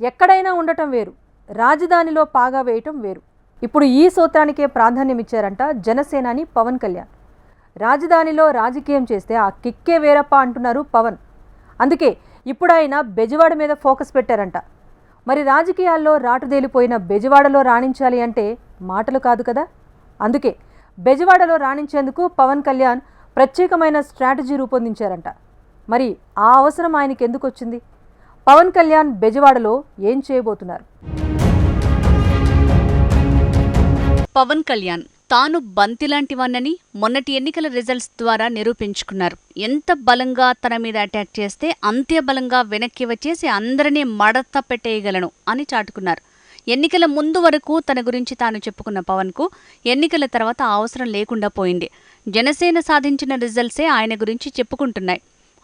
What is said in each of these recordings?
ఎక్కడైనా ఉండటం వేరు. రాజధానిలో పాగా వేయటం వేరు. ఇప్పుడు ఈ సూత్రానికే ప్రాధాన్యం ఇచ్చారంట జనసేనాని పవన్ కళ్యాణ్. రాజధానిలో రాజకీయం చేస్తే ఆ కిక్కే వేరప్ప అంటున్నారు పవన్. అందుకే ఇప్పుడు ఆయన బెజవాడ మీద ఫోకస్ పెట్టారంట. మరి రాజకీయాల్లో రాటుదేలిపోయిన బెజవాడలో రాణించాలి అంటే మాటలు కాదు కదా? అందుకే బెజవాడలో రాణించేందుకు పవన్ కళ్యాణ్ ప్రత్యేకమైన స్ట్రాటజీ రూపొందించారంట. మరి ఆ అవసరం ఆయనకి ఎందుకు వచ్చింది పవన్ కళ్యాణ్ బెజవాడలో ఏం చేయబోతున్నారు? పవన్ కళ్యాణ్ తాను బంతిలాంటివాన్నని మొన్నటి ఎన్నికల రిజల్ట్స్ ద్వారా నిరూపించుకున్నారు. ఎంత బలంగా తన మీద అటాక్ చేస్తే అంతే బలంగా వెనక్కి వచ్చేసి అందరినీ మడత పెట్టేయగలను అని చాటుకున్నారు. ఎన్నికల ముందు వరకు తన గురించి తాను చెప్పుకున్న పవన్కు ఎన్నికల తర్వాత అవసరం లేకుండా పోయింది. జనసేన సాధించిన రిజల్ట్సే ఆయన గురించి చెప్పుకుంటున్నాయి.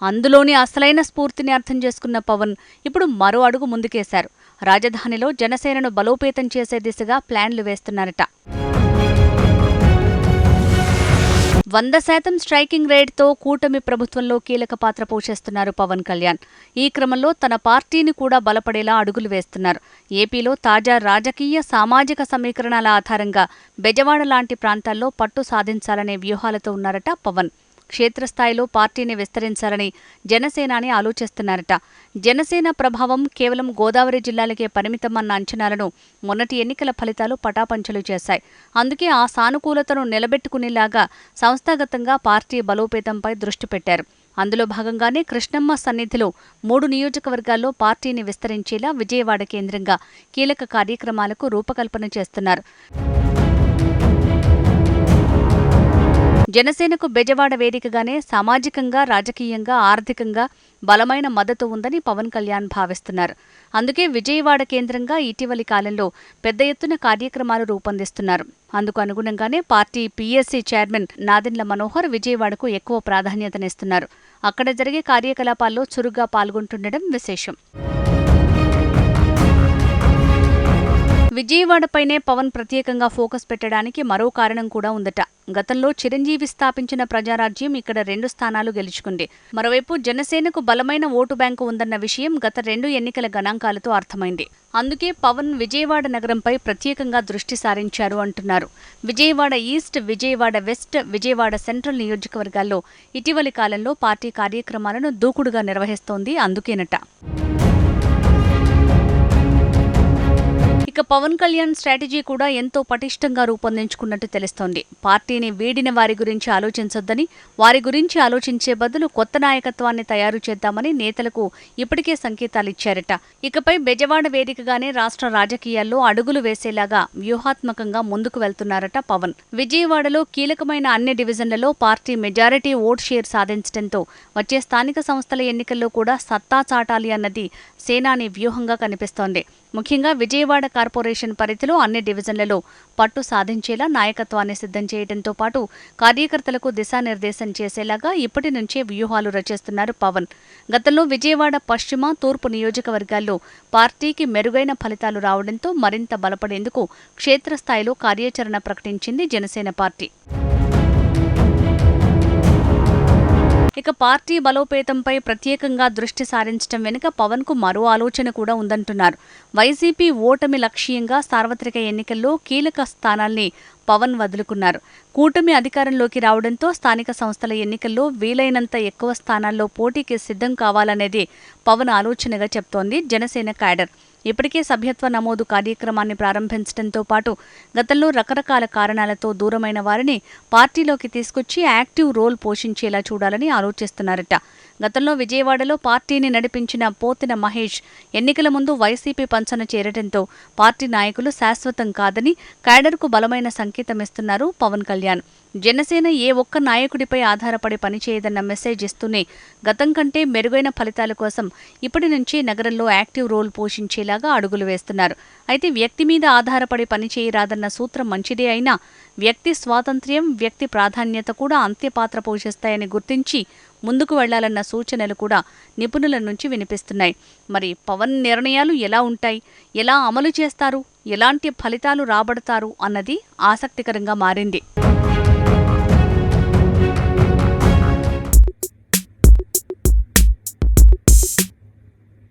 అందులోని అసలైన స్ఫూర్తిని అర్థం చేసుకున్న పవన్ ఇప్పుడు మరో అడుగు ముందుకేశారు. రాజధానిలో జనసేనను బలోపేతం చేసే దిశగా ప్లాన్లు వేస్తున్నారట. వంద శాతం స్ట్రైకింగ్ రేట్తో కూటమి ప్రభుత్వంలో కీలక పాత్ర పోషిస్తున్నారు పవన్ కళ్యాణ్. ఈ క్రమంలో తన పార్టీని కూడా బలపడేలా అడుగులు వేస్తున్నారు. ఏపీలో తాజా రాజకీయ సామాజిక సమీకరణాల ఆధారంగా బెజవాడ లాంటి ప్రాంతాల్లో పట్టు సాధించాలనే వ్యూహాలతో ఉన్నారట పవన్. క్షేత్రస్థాయిలో పార్టీని విస్తరించాలని జనసేనాని ఆలోచిస్తున్నారట. జనసేన ప్రభావం కేవలం గోదావరి జిల్లాలకే పరిమితమన్న అంచనాలను మొన్నటి ఎన్నికల ఫలితాలు పటాపంచలు చేశాయి. అందుకే ఆ సానుకూలతను నిలబెట్టుకునేలాగా సంస్థాగతంగా పార్టీ బలోపేతంపై దృష్టి పెట్టారు. అందులో భాగంగానే కృష్ణమ్మ సన్నిధిలో మూడు నియోజకవర్గాల్లో పార్టీని విస్తరించేలా విజయవాడ కేంద్రంగా కీలక కార్యక్రమాలకు రూపకల్పన చేస్తున్నారు. జనసేనకు బెజవాడ వేదికగానే సామాజికంగా రాజకీయంగా ఆర్థికంగా బలమైన మద్దతు ఉందని పవన్ కళ్యాణ్ భావిస్తున్నారు. అందుకే విజయవాడ కేంద్రంగా ఇటీవలి కాలంలో పెద్ద ఎత్తున కార్యక్రమాలు రూపొందిస్తున్నారు. అందుకు అనుగుణంగానే party PSC chairman Nadendla Manohar విజయవాడకు ఎక్కువ ప్రాధాన్యతనిస్తున్నారు. అక్కడ జరిగే కార్యకలాపాల్లో చురుగ్గా పాల్గొంటుండడం విశేషం. విజయవాడపైనే పవన్ ప్రత్యేకంగా ఫోకస్ పెట్టడానికి మరో కారణం కూడా ఉందట. గతంలో చిరంజీవి స్థాపించిన ప్రజారాజ్యం ఇక్కడ రెండు స్థానాలు గెలుచుకుంది. మరోవైపు జనసేనకు బలమైన ఓటు బ్యాంకు ఉందన్న విషయం గత రెండు ఎన్నికల గణాంకాలతో అర్థమైంది. అందుకే పవన్ విజయవాడ నగరంపై ప్రత్యేకంగా దృష్టి సారించారు అంటున్నారు. Vijayawada east Vijayawada west Vijayawada central నియోజకవర్గాల్లో ఇటీవలి కాలంలో పార్టీ కార్యక్రమాలను దూకుడుగా నిర్వహిస్తోంది అందుకేనట. ఇక పవన్ కళ్యాణ్ స్ట్రాటజీ కూడా ఎంతో పటిష్టంగా రూపొందించుకున్నట్టు తెలుస్తోంది. పార్టీని వీడిన వారి గురించి ఆలోచించొద్దని వారి గురించి ఆలోచించే బదులు కొత్త నాయకత్వాన్ని తయారు చేద్దామని నేతలకు ఇప్పటికే సంకేతాలిచ్చారట ఇకపై బెజవాడ వేదికగానే రాష్ట్ర రాజకీయాల్లో అడుగులు వేసేలాగా వ్యూహాత్మకంగా ముందుకు వెళ్తున్నారట పవన్. విజయవాడలో కీలకమైన అన్ని డివిజన్లలో పార్టీ మెజారిటీ ఓట్ షేర్ సాధించడంతో వచ్చే స్థానిక సంస్థల ఎన్నికల్లో కూడా సత్తా చాటాలి అన్నది సేనాని వ్యూహంగా కనిపిస్తోంది. ముఖ్యంగా విజయవాడ కార్పొరేషన్ పరిధిలో అన్ని డివిజన్లలో పట్టు సాధించేలా నాయకత్వాన్ని సిద్ధం చేయడంతో పాటు కార్యకర్తలకు దిశానిర్దేశం చేసేలాగా ఇప్పటి నుంచే వ్యూహాలు రచిస్తున్నారు పవన్. గతంలో విజయవాడ పశ్చిమ తూర్పు నియోజకవర్గాల్లో పార్టీకి మెరుగైన ఫలితాలు రావడంతో మరింత బలపడేందుకు క్షేత్రస్థాయిలో కార్యాచరణ ప్రకటించింది జనసేన పార్టీ. ఇక పార్టీ బలోపేతంపై ప్రత్యేకంగా దృష్టి సారించడం వెనుక పవన్కు మరో ఆలోచన కూడా ఉందంటున్నారు. వైసీపీ ఓటమి లక్ష్యంగా సార్వత్రిక ఎన్నికల్లో కీలక స్థానాల్ని పవన్ వదులుకున్నారు. కూటమి అధికారంలోకి రావడంతో స్థానిక సంస్థల ఎన్నికల్లో వీలైనంత ఎక్కువ స్థానాల్లో పోటీకి సిద్ధం కావాలనేది పవన్ ఆలోచనగా చెప్తోంది జనసేన క్యాడర్. ఇప్పటికే సభ్యత్వ నమోదు కార్యక్రమాన్ని ప్రారంభించడంతో పాటు గతంలో రకరకాల కారణాలతో దూరమైన వారిని పార్టీలోకి తీసుకొచ్చి యాక్టివ్ రోల్ పోషించేలా చూడాలని ఆలోచిస్తున్నారట. గతంలో విజయవాడలో పార్టీని నడిపించిన పోతిన మహేష్ ఎన్నికల ముందు వైసీపీ పంచన చేరడంతో పార్టీ నాయకులు శాశ్వతం కాదని క్యాడర్కు బలమైన సంకేతమిస్తున్నారు పవన్ కళ్యాణ్. జనసేన ఏ ఒక్క నాయకుడిపై ఆధారపడి పనిచేయదన్న మెసేజ్ ఇస్తూనే గతం కంటే మెరుగైన ఫలితాల కోసం ఇప్పటి నుంచి నగరంలో యాక్టివ్ రోల్ పోషించేలాగా అడుగులు వేస్తున్నారు. అయితే వ్యక్తి మీద ఆధారపడి పనిచేయరాదన్న సూత్రం మంచిదే అయినా వ్యక్తి స్వాతంత్ర్యం వ్యక్తి ప్రాధాన్యత కూడా అంత్య పాత్ర పోషిస్తాయని గుర్తించి ముందుకు వెళ్ళాలన్న సూచనలు కూడా నిపుణుల నుంచి వినిపిస్తున్నాయి. మరి పవన్ నిర్ణయాలు ఎలా ఉంటాయి? ఎలా అమలు చేస్తారు? ఎలాంటి ఫలితాలు రాబడతారు? అన్నది ఆసక్తికరంగా మారింది.